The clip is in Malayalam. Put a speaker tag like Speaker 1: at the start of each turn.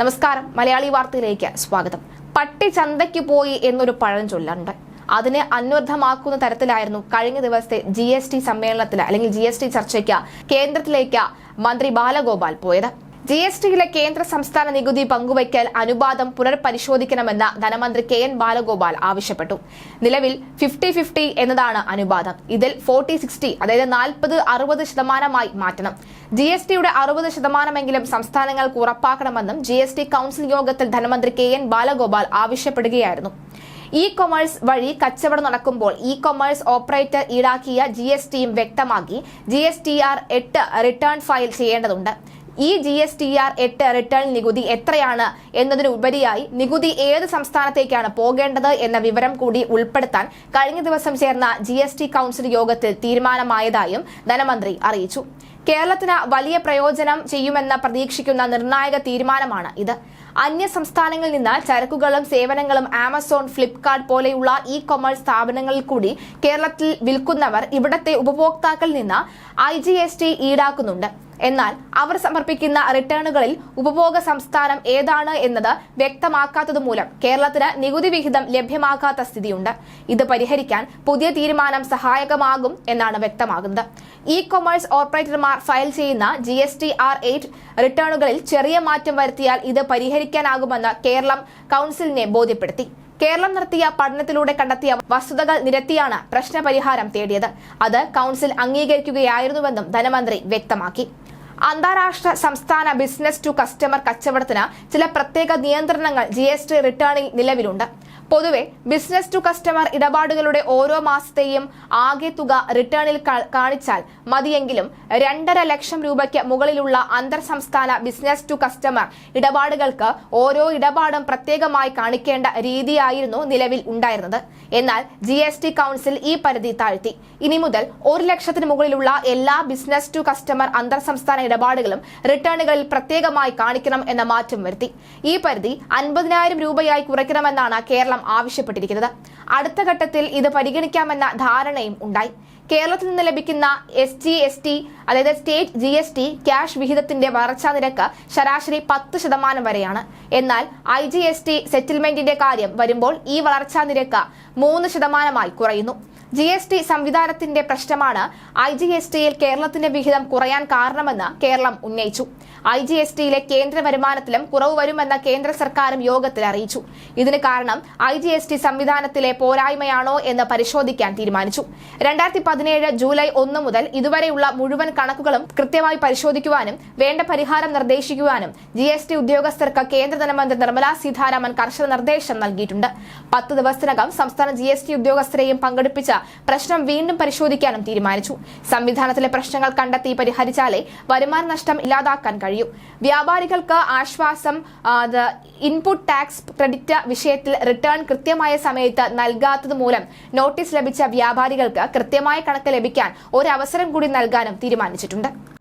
Speaker 1: നമസ്കാരം. മലയാളി വാർത്തയിലേക്ക് സ്വാഗതം. പട്ടി ചന്തയ്ക്ക് പോയി എന്നൊരു പഴഞ്ചൊല്ലുണ്ട് അതിനെ അന്വർത്ഥമാക്കുന്ന തരത്തിലായിരുന്നു കഴിഞ്ഞ ദിവസത്തെ ജി എസ് ടി സമ്മേളനത്തിൽ അല്ലെങ്കിൽ ജി എസ് ടി ചർച്ചയ്ക്ക് കേന്ദ്രത്തിലേക്ക് മന്ത്രി ബാലഗോപാൽ പോയത്. ജി എസ് ടിയിലെ കേന്ദ്ര സംസ്ഥാന നികുതി പങ്കുവയ്ക്കൽ അനുപാതം പുനർപരിശോധിക്കണമെന്ന് ധനമന്ത്രി കെ എൻ ബാലഗോപാൽ ആവശ്യപ്പെട്ടു. നിലവിൽ ഫിഫ്റ്റി ഫിഫ്റ്റി എന്നതാണ് അനുപാതം. ഇതിൽ ഫോർട്ടി സിക്സ്റ്റി അതായത് നാൽപ്പത് അറുപത് ശതമാനമായി മാറ്റണം. ജി എസ് ടിയുടെ അറുപത് ശതമാനമെങ്കിലും സംസ്ഥാനങ്ങൾക്ക് ഉറപ്പാക്കണമെന്നും ജി എസ് ടി കൌൺസിൽ യോഗത്തിൽ ധനമന്ത്രി കെ എൻ ബാലഗോപാൽ ആവശ്യപ്പെടുകയായിരുന്നു. ഇ കൊമേഴ്സ് വഴി കച്ചവടം നടക്കുമ്പോൾ ഇ കൊമേഴ്സ് ഓപ്പറേറ്റർ ഈടാക്കിയ ജി എസ് ടിയും വ്യക്തമാക്കി ജി എസ് ടി ആർ എട്ട് റിട്ടേൺ ഫയൽ ചെയ്യേണ്ടതുണ്ട്. ഈ ജി എസ് ടി ആർ എട്ട് റിട്ടേൺ നികുതി എത്രയാണ് എന്നതിനുപരിയായി നികുതി ഏത് സംസ്ഥാനത്തേക്കാണ് പോകേണ്ടത് എന്ന വിവരം കൂടി ഉൾപ്പെടുത്താൻ കഴിഞ്ഞ ദിവസം ചേർന്ന ജി എസ് ടി കൌൺസിൽ യോഗത്തിൽ തീരുമാനമായതായും ധനമന്ത്രി അറിയിച്ചു. കേരളത്തിന് വലിയ പ്രയോജനം ചെയ്യുമെന്ന് പ്രതീക്ഷിക്കുന്ന നിർണായക തീരുമാനമാണ് ഇത്. അന്യ സംസ്ഥാനങ്ങളിൽ നിന്ന് ചരക്കുകളും സേവനങ്ങളും ആമസോൺ ഫ്ലിപ്കാർട്ട് പോലെയുള്ള ഇ കൊമേഴ്സ് സ്ഥാപനങ്ങളിൽ കൂടി കേരളത്തിൽ വിൽക്കുന്നവർ ഇവിടത്തെ ഉപഭോക്താക്കളിൽ നിന്ന് ഐ ഈടാക്കുന്നുണ്ട്. എന്നാൽ അവർ സമർപ്പിക്കുന്ന റിട്ടേണുകളിൽ ഉപഭോഗ സംസ്ഥാനം ഏതാണ് എന്നത് വ്യക്തമാക്കാത്തതുമൂലം കേരളത്തിന് നികുതി വിഹിതം ലഭ്യമാകാത്ത സ്ഥിതിയുണ്ട്. ഇത് പരിഹരിക്കാൻ പുതിയ തീരുമാനം സഹായകമാകും എന്നാണ് വ്യക്തമാകുന്നത്. ഇ കൊമേഴ്സ് ഓപ്പറേറ്റർമാർ ഫയൽ ചെയ്യുന്ന G S T R eight റിട്ടേണുകളിൽ ചെറിയ മാറ്റം വരുത്തിയാൽ ഇത് പരിഹരിക്കാനാകുമെന്ന് കേരളം കൌൺസിലിനെ ബോധ്യപ്പെടുത്തി. കേരളം നടത്തിയ പഠനത്തിലൂടെ കണ്ടെത്തിയ വസ്തുതകൾ നിരത്തിയാണ് പ്രശ്നപരിഹാരം തേടിയത്. അത് കൌൺസിൽ അംഗീകരിക്കുകയായിരുന്നുവെന്നും ധനമന്ത്രി വ്യക്തമാക്കി. അന്താരാഷ്ട്ര സംസ്ഥാന ബിസിനസ് ടു കസ്റ്റമർ കച്ചവടത്തിന് ചില പ്രത്യേക നിയന്ത്രണങ്ങൾ ജി റിട്ടേണിൽ നിലവിലുണ്ട്. പൊതുവെ ബിസിനസ് ടു കസ്റ്റമർ ഇടപാടുകളുടെ ഓരോ മാസത്തെയും ആകെ തുക റിട്ടേണിൽ കാണിച്ചാൽ മതിയെങ്കിലും രണ്ടര ലക്ഷം രൂപയ്ക്ക് മുകളിലുള്ള അന്തർ സംസ്ഥാന ബിസിനസ് ടു കസ്റ്റമർ ഇടപാടുകൾക്ക് ഓരോ ഇടപാടും പ്രത്യേകമായി കാണിക്കേണ്ട രീതിയായിരുന്നു നിലവിൽ ഉണ്ടായിരുന്നത്. എന്നാൽ ജി എസ് ടി കൌൺസിൽ ഈ പരിധി താഴ്ത്തി. ഇനി മുതൽ ഒരു ലക്ഷത്തിന് മുകളിലുള്ള എല്ലാ ബിസിനസ് ടു കസ്റ്റമർ അന്തർ സംസ്ഥാന ഇടപാടുകളും റിട്ടേണുകളിൽ പ്രത്യേകമായി കാണിക്കണം എന്ന മാറ്റം വരുത്തി. ഈ പരിധി അൻപതിനായിരം രൂപയായി കുറയ്ക്കണമെന്നാണ് കേരളം ആവശ്യപ്പെട്ടിരിക്കുന്നത്. അടുത്ത ഘട്ടത്തിൽ ഇത് പരിഗണിക്കാമെന്ന ധാരണയും ഉണ്ടായി. കേരളത്തിൽ നിന്ന് ലഭിക്കുന്ന എസ് ജി എസ് ടി അതായത് state G S T cash വിഹിതത്തിന്റെ വളർച്ചാ നിരക്ക് ശരാശരി പത്ത് ശതമാനം വരെയാണ്. എന്നാൽ ഐ ജി എസ് ടി സെറ്റിൽമെന്റിന്റെ കാര്യം വരുമ്പോൾ ഈ വളർച്ചാ നിരക്ക് മൂന്ന് ശതമാനമായി കുറയുന്നു. ജി എസ് ടി സംവിധാനത്തിന്റെ പ്രശ്നമാണ് ഐ ജി എസ് ടിയിൽ കേരളത്തിന്റെ വിഹിതം കുറയാൻ കാരണമെന്ന് കേരളം ഉന്നയിച്ചു. ഐ ജി എസ് ടിയിലെ കേന്ദ്ര വരുമാനത്തിലും കുറവ് വരുമെന്ന കേന്ദ്ര സർക്കാരും യോഗത്തിൽ അറിയിച്ചു. ഇതിന് കാരണം ഐ ജി എസ് ടി സംവിധാനത്തിലെ പോരായ്മയാണോ എന്ന് പരിശോധിക്കാൻ തീരുമാനിച്ചു. രണ്ടായിരത്തി പതിനേഴ് ജൂലൈ ഒന്ന് മുതൽ ഇതുവരെയുള്ള മുഴുവൻ കണക്കുകളും കൃത്യമായി പരിശോധിക്കുവാനും വേണ്ട പരിഹാരം നിർദ്ദേശിക്കുവാനും ജി എസ് ടി ഉദ്യോഗസ്ഥർക്ക് കേന്ദ്ര ധനമന്ത്രി നിർമ്മലാ സീതാരാമൻ കർശന നിർദ്ദേശം നൽകിയിട്ടുണ്ട്. പത്ത് ദിവസത്തിനകം സംസ്ഥാന ജി എസ് ടി ഉദ്യോഗസ്ഥരെയും പങ്കെടുപ്പിച്ച പ്രശ്നം വീണ്ടും പരിശോധിക്കാനും തീരുമാനിച്ചു. സംവിധാനത്തിലെ പ്രശ്നങ്ങൾ കണ്ടെത്തി പരിഹരിച്ചാലേ വരുമാന നഷ്ടം ഇല്ലാതാക്കാൻ കഴിയൂ. വ്യാപാരികൾക്ക് ആശ്വാസം ഇൻപുട്ട് ടാക്സ് ക്രെഡിറ്റ് വിഷയത്തിൽ റിട്ടേൺ കൃത്യമായ സമയത്ത് നൽകാത്തത് മൂലം നോട്ടീസ് ലഭിച്ച വ്യാപാരികൾക്ക് കൃത്യമായ കണക്ക് ലഭിക്കാൻ ഒരവസരം കൂടി നൽകാനും തീരുമാനിച്ചിട്ടുണ്ട്.